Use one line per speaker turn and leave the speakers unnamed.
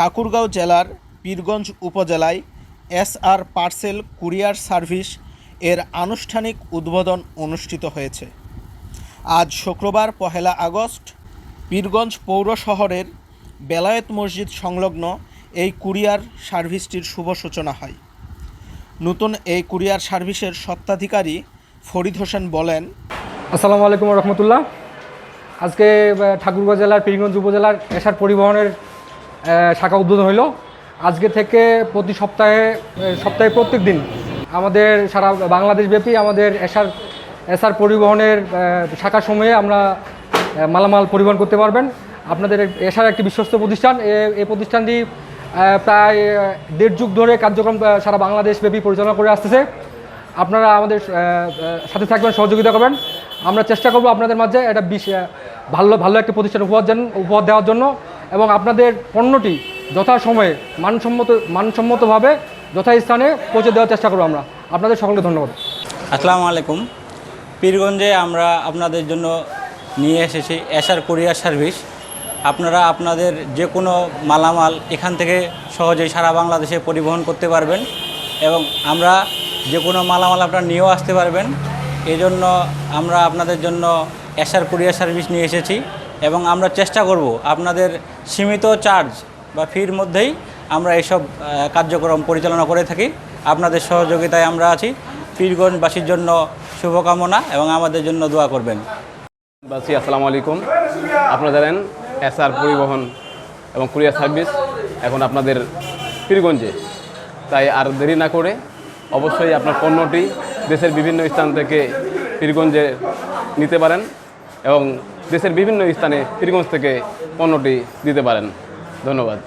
ঠাকুরগাঁও জেলার পীরগঞ্জ উপজেলায় S R parcel courier service এর আনুষ্ঠানিক উদ্বোধন অনুষ্ঠিত হয়েছে। আজ শুক্রবার পহেলা আগস্ট পীরগঞ্জ পৌর শহরের বেলায়েত মসজিদ সংলগ্ন এই কুরিয়ার সার্ভিসটির শুভ সূচনা হয়। নতুন এই কুরিয়ার সার্ভিসের স্বত্বাধিকারী ফরিদ হোসেন বলেন,
আসসালামু আলাইকুম রহমতুল্লাহ। আজকে ঠাকুরগাঁও জেলার পীরগঞ্জ উপজেলার এশার পরিবহনের শাখা উদ্বোধন হইল। আজকে থেকে প্রতি সপ্তাহে সপ্তাহে প্রত্যেক দিন আমাদের সারা বাংলাদেশব্যাপী আমাদের এশার এশার পরিবহনের শাখা সময়ে আমরা মালামাল পরিবহন করতে পারবেন। আপনাদের এশার একটি বিশ্বস্ত প্রতিষ্ঠান। এই প্রতিষ্ঠানটি প্রায় দেড় যুগ ধরে কার্যক্রম সারা বাংলাদেশ ব্যাপী পরিচালনা করে আসতেছে। আপনারা আমাদের সাথে থাকবেন, সহযোগিতা করবেন। আমরা চেষ্টা করব আপনাদের মাঝে বিশ ভালো ভালো একটা প্রতিষ্ঠান উপহার উপহার দেওয়ার জন্য। এবং আপনাদের পণ্যটি যথাসময়ে মানসম্মত, মানসম্মতভাবে যথাস্থানে পৌঁছে দেওয়ার চেষ্টা করব আমরা। আপনাদের সকলকে ধন্যবাদ।
আসসালামু আলাইকুম। পীরগঞ্জে আমরা আপনাদের জন্য নিয়ে এসেছি এশার কুরিয়ার সার্ভিস। আপনারা আপনাদের যে কোনো মালামাল এখান থেকে সহজেই সারা বাংলাদেশে পরিবহন করতে পারবেন এবং আমরা যে কোনো মালামাল আপনারা নিয়েও আসতে পারবেন। এজন্য আমরা আপনাদের জন্য এশার কুরিয়ার সার্ভিস নিয়ে এসেছি। এবং আমরা চেষ্টা করব আপনাদের সীমিত চার্জ বা ফির মধ্যেই আমরা এইসব কার্যক্রম পরিচালনা করে থাকি। আপনাদের সহযোগিতায় আমরা আছি। পীরগঞ্জবাসীর জন্য শুভকামনা এবং আমাদের জন্য দোয়া করবেন।
বাসি, আসসালামু আলাইকুম। আপনারা জানেন, এসআর পরিবহন এবং কুরিয়ার সার্ভিস এখন আপনাদের পীরগঞ্জে। তাই আর দেরি না করে অবশ্যই আপনার পণ্যটি দেশের বিভিন্ন স্থান থেকে পীরগঞ্জে নিতে পারেন এবং দেশের বিভিন্ন স্থানে ফিরগঞ্জ থেকে পণ্যটি দিতে পারেন। ধন্যবাদ।